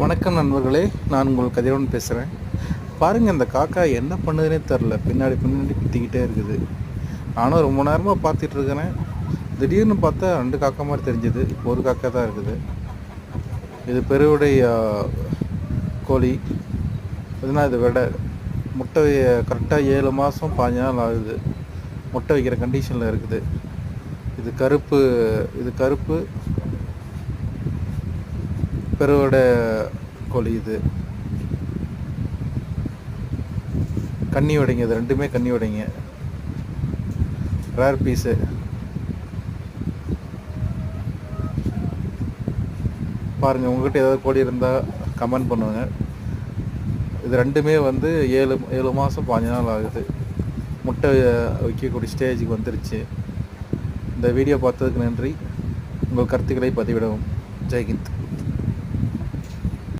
வணக்கம் நண்பர்களே நான் உங்கள் கதிரவன் பேசுகிறேன் பாருங்கள் இந்த காக்கா என்ன பண்ணுதுன்னே தெரில பின்னாடி பின்னாடி குத்திக்கிட்டே இருக்குது. நானும் ரொம்ப நேரமாக பார்த்துட்டு இருக்கிறேன். திடீர்னு பார்த்தா ரெண்டு காக்கா மாதிரி தெரிஞ்சுது. ஒரு காக்கா தான் இருக்குது. இது பெருவுடைய கோழி. இதுனா இது விட முட்டை கரெக்டாக ஏழு மாதம் பாஞ்சு நாள் ஆகுது. முட்டை வைக்கிற கண்டிஷனில் இருக்குது. இது கருப்பு இது கருப்பு பெருவோட கோழி இது. கன்னி உடைங்க இது ரெண்டுமே கன்னி உடைங்க. ரேர் பீஸு பாருங்கள் உங்ககிட்ட ஏதாவது கோழி இருந்தால் கமெண்ட் பண்ணுவாங்க இது ரெண்டுமே வந்து ஏழு ஏழு மாதம் பாஞ்சு நாள் ஆகுது. முட்டை வைக்கக்கூடிய ஸ்டேஜுக்கு வந்துருச்சு. இந்த வீடியோ பார்த்ததுக்கு நன்றி. உங்கள் கருத்துக்களை பதிவிடவும். ஜெய்ஹிந்த்.